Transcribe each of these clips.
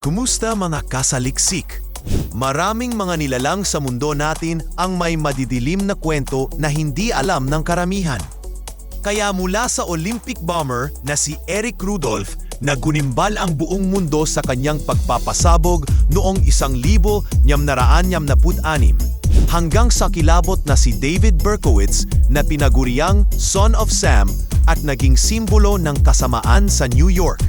Kumusta mga kasaliksik? Maraming mga nilalang sa mundo natin ang may madidilim na kwento na hindi alam ng karamihan. Kaya mula sa Olympic bomber na si Eric Rudolph, nagunimbal ang buong mundo sa kanyang pagpapasabog noong 1986 hanggang sa kilabot na si David Berkowitz na pinaguriang Son of Sam at naging simbolo ng kasamaan sa New York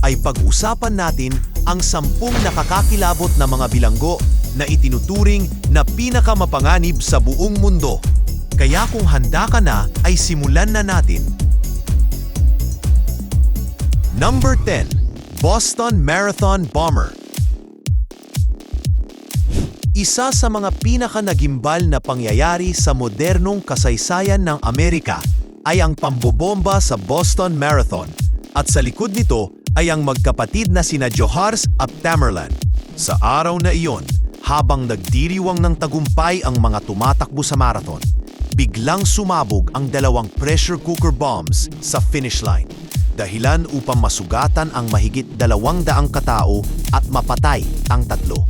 ay pag-usapan natin ang sampung nakakakilabot na mga bilanggo na itinuturing na pinakamapanganib sa buong mundo. Kaya kung handa ka na, ay simulan na natin. Number 10. Boston Marathon Bomber Isa sa mga pinakanagimbal na pangyayari sa modernong kasaysayan ng Amerika ay ang pambobomba sa Boston Marathon at sa likod nito ay ang magkapatid na sina Johars at Tamerlan. Sa araw na iyon, habang nagdiriwang ng tagumpay ang mga tumatakbo sa marathon, biglang sumabog ang dalawang pressure cooker bombs sa finish line. Dahilan upang masugatan ang mahigit dalawang daang katao at mapatay ang tatlo.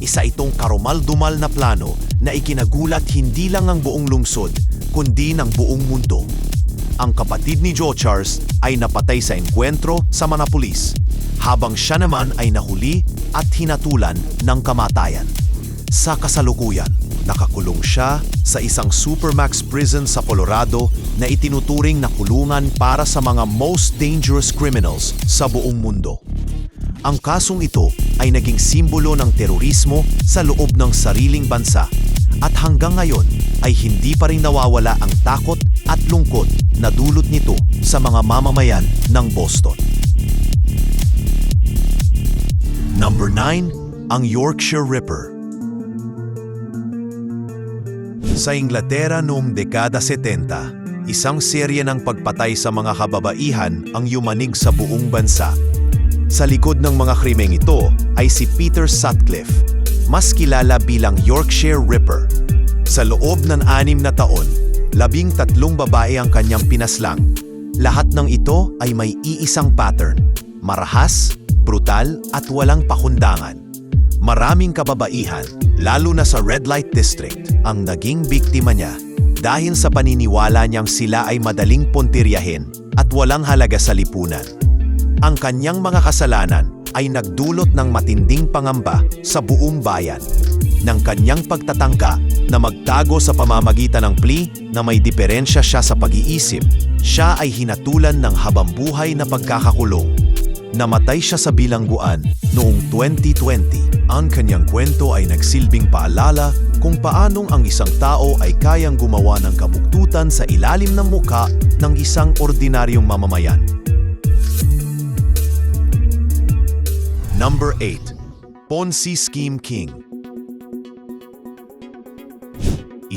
Isa itong karumal-dumal na plano na ikinagulat hindi lang ang buong lungsod, kundi ng buong mundo ang kapatid ni Joe Charles ay napatay sa enkwentro sa mga pulis, habang siya naman ay nahuli at hinatulan ng kamatayan. Sa kasalukuyan, nakakulong siya sa isang supermax prison sa Colorado na itinuturing na kulungan para sa mga most dangerous criminals sa buong mundo. Ang kasong ito ay naging simbolo ng terorismo sa loob ng sariling bansa at hanggang ngayon ay hindi pa rin nawawala ang takot at lungkot na dulot nito sa mga mamamayan ng Boston. Number 9, ang Yorkshire Ripper. Sa Inglaterra noong dekada 70, isang serye ng pagpatay sa mga kababaihan ang yumanig sa buong bansa. Sa likod ng mga krimeng ito ay si Peter Sutcliffe, mas kilala bilang Yorkshire Ripper. Sa loob ng anim na taon, labing tatlong babae ang kanyang pinaslang. Lahat ng ito ay may iisang pattern, marahas, brutal at walang pakundangan. Maraming kababaihan, lalo na sa Red Light District, ang naging biktima niya dahil sa paniniwala niyang sila ay madaling pontiryahin at walang halaga sa lipunan. Ang kanyang mga kasalanan ay nagdulot ng matinding pangamba sa buong bayan ng kanyang pagtatangka na magtago sa pamamagitan ng plea na may diferensya siya sa pag-iisip, siya ay hinatulan ng habambuhay na pagkakakulong. Namatay siya sa bilangguan noong 2020. Ang kanyang kwento ay nagsilbing paalala kung paanong ang isang tao ay kayang gumawa ng kabuktutan sa ilalim ng muka ng isang ordinaryong mamamayan. Number 8. Ponzi Scheme King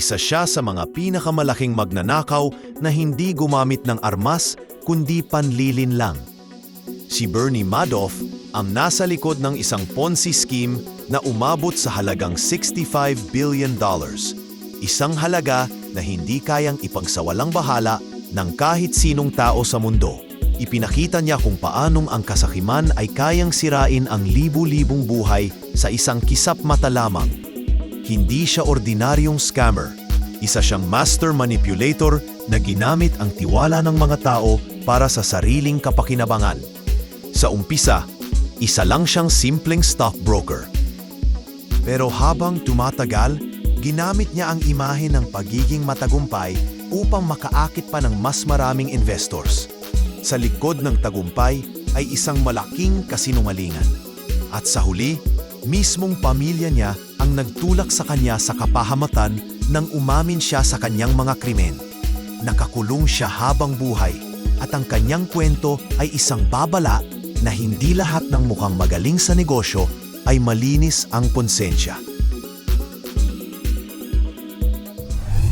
Isa siya sa mga pinakamalaking magnanakaw na hindi gumamit ng armas kundi panlilin lang. Si Bernie Madoff ang nasa likod ng isang Ponzi scheme na umabot sa halagang 65 billion dollars. Isang halaga na hindi kayang ipagsawalang bahala ng kahit sinong tao sa mundo. Ipinakita niya kung paanong ang kasakiman ay kayang sirain ang libu-libong buhay sa isang kisap mata lamang hindi siya ordinaryong scammer. Isa siyang master manipulator na ginamit ang tiwala ng mga tao para sa sariling kapakinabangan. Sa umpisa, isa lang siyang simpleng stockbroker. Pero habang tumatagal, ginamit niya ang imahe ng pagiging matagumpay upang makaakit pa ng mas maraming investors. Sa likod ng tagumpay ay isang malaking kasinungalingan. At sa huli, mismong pamilya niya ang nagtulak sa kanya sa kapahamatan nang umamin siya sa kanyang mga krimen. Nakakulong siya habang buhay at ang kanyang kwento ay isang babala na hindi lahat ng mukhang magaling sa negosyo ay malinis ang konsensya.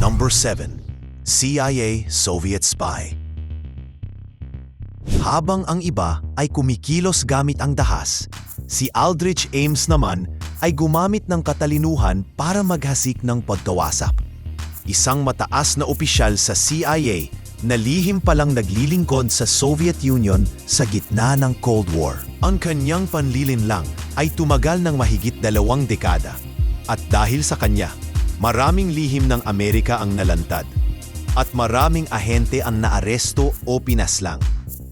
Number 7. CIA Soviet Spy Habang ang iba ay kumikilos gamit ang dahas, si Aldrich Ames naman ay gumamit ng katalinuhan para maghasik ng pagkawasap. Isang mataas na opisyal sa CIA na lihim palang naglilingkod sa Soviet Union sa gitna ng Cold War. Ang kanyang panlilinlang ay tumagal ng mahigit dalawang dekada. At dahil sa kanya, maraming lihim ng Amerika ang nalantad. At maraming ahente ang naaresto o pinaslang.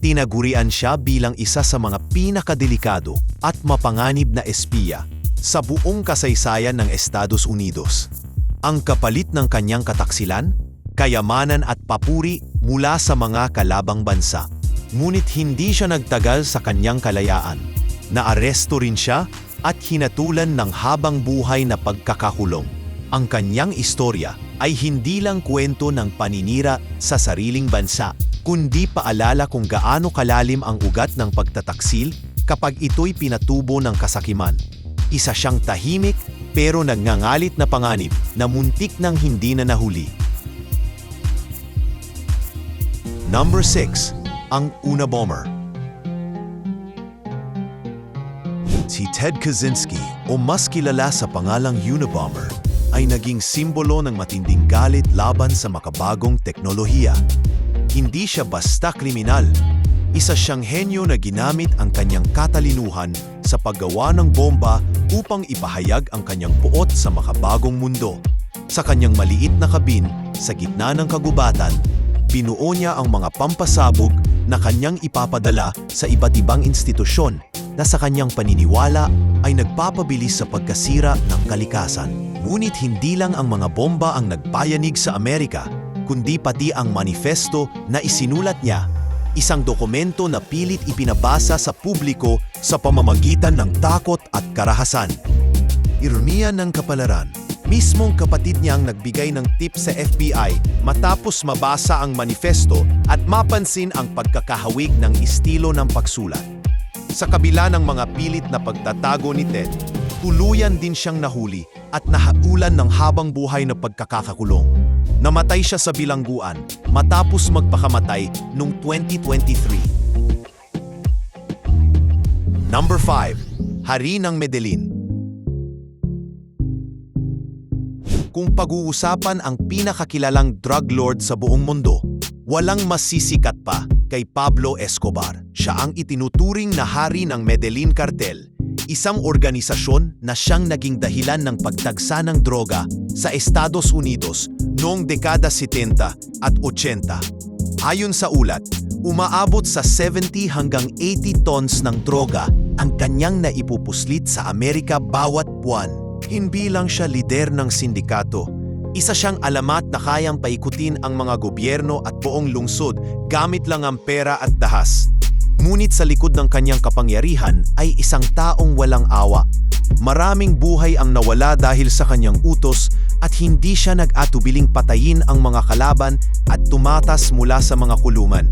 Tinagurian siya bilang isa sa mga pinakadelikado at mapanganib na espiya sa buong kasaysayan ng Estados Unidos. Ang kapalit ng kanyang kataksilan, kayamanan at papuri mula sa mga kalabang bansa. Ngunit hindi siya nagtagal sa kanyang kalayaan. Naaresto rin siya at hinatulan ng habang buhay na pagkakakulong. Ang kanyang istorya ay hindi lang kwento ng paninira sa sariling bansa, kundi paalala kung gaano kalalim ang ugat ng pagtataksil kapag ito'y pinatubo ng kasakiman. Isa siyang tahimik pero nagngangalit na panganib na muntik nang hindi na nahuli. Number 6. Ang Una Bomber Si Ted Kaczynski o mas kilala sa pangalang Unabomber ay naging simbolo ng matinding galit laban sa makabagong teknolohiya. Hindi siya basta kriminal. Isa siyang henyo na ginamit ang kanyang katalinuhan sa paggawa ng bomba upang ipahayag ang kanyang puot sa makabagong mundo. Sa kanyang maliit na kabin, sa gitna ng kagubatan, binuo niya ang mga pampasabog na kanyang ipapadala sa iba't ibang institusyon na sa kanyang paniniwala ay nagpapabilis sa pagkasira ng kalikasan. Ngunit hindi lang ang mga bomba ang nagpayanig sa Amerika, kundi pati ang manifesto na isinulat niya, isang dokumento na pilit ipinabasa sa publiko sa pamamagitan ng takot at karahasan. Ironiya ng kapalaran, mismong kapatid niya ang nagbigay ng tip sa FBI matapos mabasa ang manifesto at mapansin ang pagkakahawig ng estilo ng pagsulat. Sa kabila ng mga pilit na pagtatago ni Ted, tuluyan din siyang nahuli at nahaulan ng habang buhay na pagkakakulong. Namatay siya sa bilangguan matapos magpakamatay noong 2023. Number 5. Hari ng Medellin Kung pag-uusapan ang pinakakilalang drug lord sa buong mundo, walang masisikat pa kay Pablo Escobar. Siya ang itinuturing na hari ng Medellin Cartel, isang organisasyon na siyang naging dahilan ng pagtagsa ng droga sa Estados Unidos noong dekada 70 at 80. Ayon sa ulat, umaabot sa 70 hanggang 80 tons ng droga ang kanyang naipupuslit sa Amerika bawat buwan. Hindi lang siya lider ng sindikato. Isa siyang alamat na kayang paikutin ang mga gobyerno at buong lungsod gamit lang ang pera at dahas. Ngunit sa likod ng kanyang kapangyarihan ay isang taong walang awa. Maraming buhay ang nawala dahil sa kanyang utos at hindi siya nag-atubiling patayin ang mga kalaban at tumatas mula sa mga kulungan.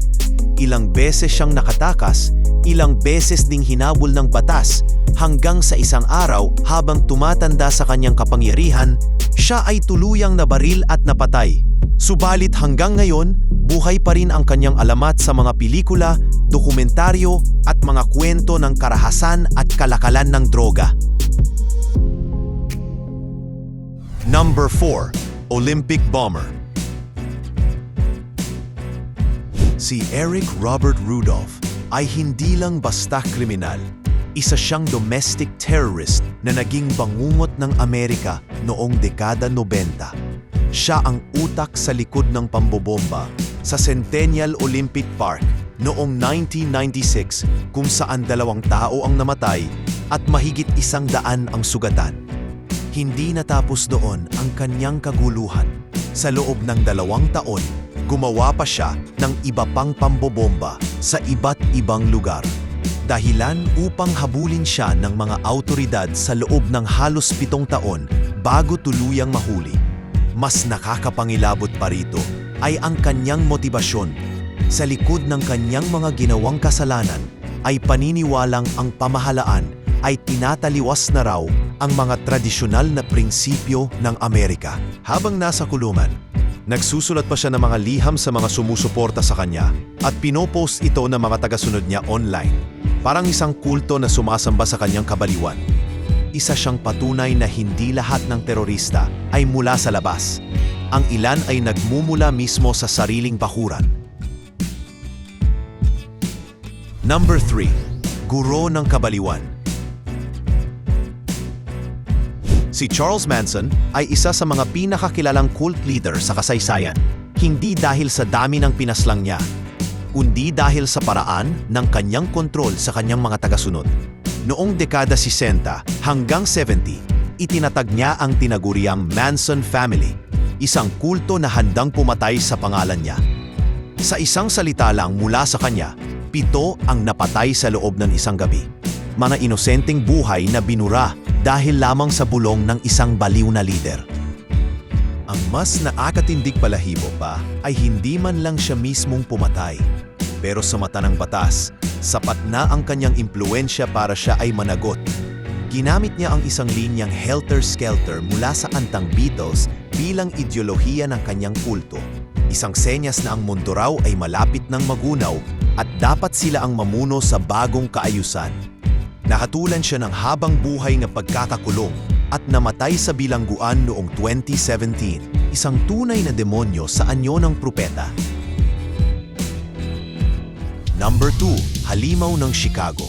Ilang beses siyang nakatakas, ilang beses ding hinabol ng batas hanggang sa isang araw habang tumatanda sa kanyang kapangyarihan, siya ay tuluyang nabaril at napatay. Subalit hanggang ngayon, buhay pa rin ang kanyang alamat sa mga pelikula, dokumentaryo at mga kwento ng karahasan at kalakalan ng droga. Number 4. Olympic Bomber Si Eric Robert Rudolph ay hindi lang basta kriminal. Isa siyang domestic terrorist na naging bangungot ng Amerika noong dekada 90. Siya ang utak sa likod ng pambobomba sa Centennial Olympic Park noong 1996 kung saan dalawang tao ang namatay at mahigit isang daan ang sugatan. Hindi natapos doon ang kanyang kaguluhan. Sa loob ng dalawang taon, gumawa pa siya ng iba pang pambobomba sa iba't ibang lugar. Dahilan upang habulin siya ng mga autoridad sa loob ng halos pitong taon bago tuluyang mahuli. Mas nakakapangilabot pa rito ay ang kanyang motibasyon. Sa likod ng kanyang mga ginawang kasalanan ay paniniwalang ang pamahalaan ay tinataliwas na raw ang mga tradisyonal na prinsipyo ng Amerika. Habang nasa kulungan, nagsusulat pa siya ng mga liham sa mga sumusuporta sa kanya at pinopost ito ng mga tagasunod niya online. Parang isang kulto na sumasamba sa kanyang kabaliwan. Isa siyang patunay na hindi lahat ng terorista ay mula sa labas. Ang ilan ay nagmumula mismo sa sariling bakuran. Number 3. Guro ng Kabaliwan Si Charles Manson ay isa sa mga pinakakilalang cult leader sa kasaysayan. Hindi dahil sa dami ng pinaslang niya, kundi dahil sa paraan ng kanyang kontrol sa kanyang mga tagasunod. Noong dekada 60 hanggang 70, itinatag niya ang tinaguriang Manson Family, isang kulto na handang pumatay sa pangalan niya. Sa isang salita lang mula sa kanya, pito ang napatay sa loob ng isang gabi. Mga inosenteng buhay na binura dahil lamang sa bulong ng isang baliw na lider. Ang mas naakatindig balahibo pa ay hindi man lang siya mismong pumatay. Pero sa mata ng batas, sapat na ang kanyang impluensya para siya ay managot. Ginamit niya ang isang linyang helter-skelter mula sa antang Beatles bilang ideolohiya ng kanyang kulto. Isang senyas na ang mundo raw ay malapit ng magunaw at dapat sila ang mamuno sa bagong kaayusan. Nahatulan siya ng habang buhay na pagkakakulong at namatay sa bilangguan noong 2017, isang tunay na demonyo sa anyo ng propeta. Number 2, Halimaw ng Chicago.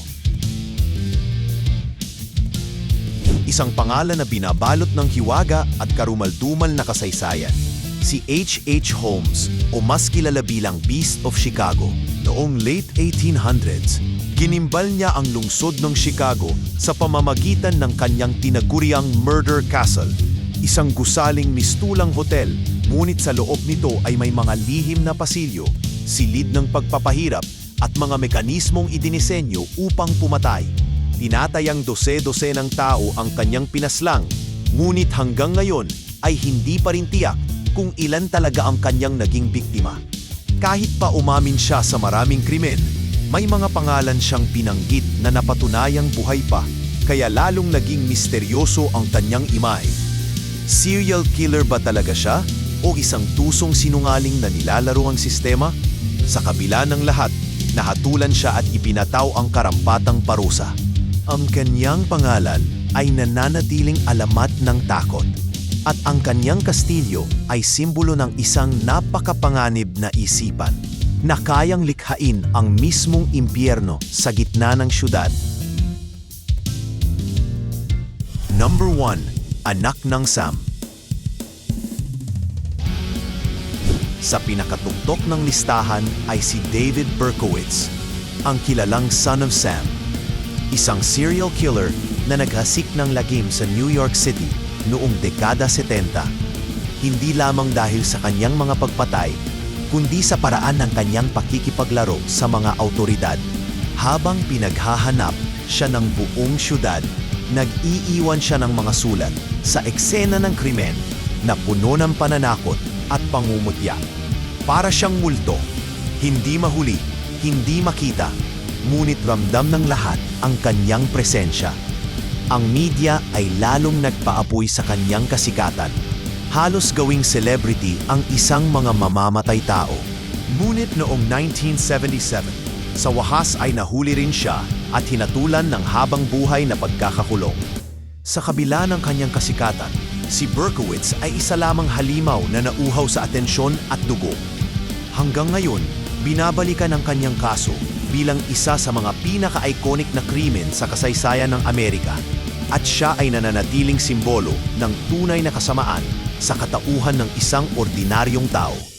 Isang pangalan na binabalot ng hiwaga at karumaldumal na kasaysayan. Si H.H. Holmes o mas kilala bilang Beast of Chicago. Noong late 1800s, ginimbal niya ang lungsod ng Chicago sa pamamagitan ng kanyang tinaguriang Murder Castle, isang gusaling mistulang hotel, ngunit sa loob nito ay may mga lihim na pasilyo, silid ng pagpapahirap at mga mekanismong idinisenyo upang pumatay. Tinatayang dose-dose ng tao ang kanyang pinaslang, ngunit hanggang ngayon ay hindi pa rin tiyak kung ilan talaga ang kanyang naging biktima. Kahit pa umamin siya sa maraming krimen, may mga pangalan siyang pinanggit na napatunayang buhay pa, kaya lalong naging misteryoso ang kanyang imay. Serial killer ba talaga siya o isang tusong sinungaling na nilalaro ang sistema? Sa kabila ng lahat, nahatulan siya at ipinataw ang karampatang parusa. Ang kanyang pangalan ay nananatiling alamat ng takot at ang kanyang kastilyo ay simbolo ng isang napakapanganib na isipan na kayang likhain ang mismong impyerno sa gitna ng syudad. Number 1. Anak ng Sam Sa pinakatuktok ng listahan ay si David Berkowitz, ang kilalang son of Sam, isang serial killer na naghasik ng lagim sa New York City noong dekada 70. Hindi lamang dahil sa kanyang mga pagpatay, kundi sa paraan ng kanyang pakikipaglaro sa mga autoridad. Habang pinaghahanap siya ng buong syudad, nag-iiwan siya ng mga sulat sa eksena ng krimen na puno ng pananakot at pangumutya. Para siyang multo, hindi mahuli, hindi makita, ngunit ramdam ng lahat ang kanyang presensya. Ang media ay lalong nagpaapoy sa kanyang kasikatan. Halos gawing celebrity ang isang mga mamamatay tao. Ngunit noong 1977, sa wahas ay nahuli rin siya at hinatulan ng habang buhay na pagkakakulong. Sa kabila ng kanyang kasikatan, si Berkowitz ay isa lamang halimaw na nauhaw sa atensyon at dugo. Hanggang ngayon, binabalikan ang kanyang kaso bilang isa sa mga pinaka-iconic na krimen sa kasaysayan ng Amerika at siya ay nananatiling simbolo ng tunay na kasamaan sa katauhan ng isang ordinaryong tao.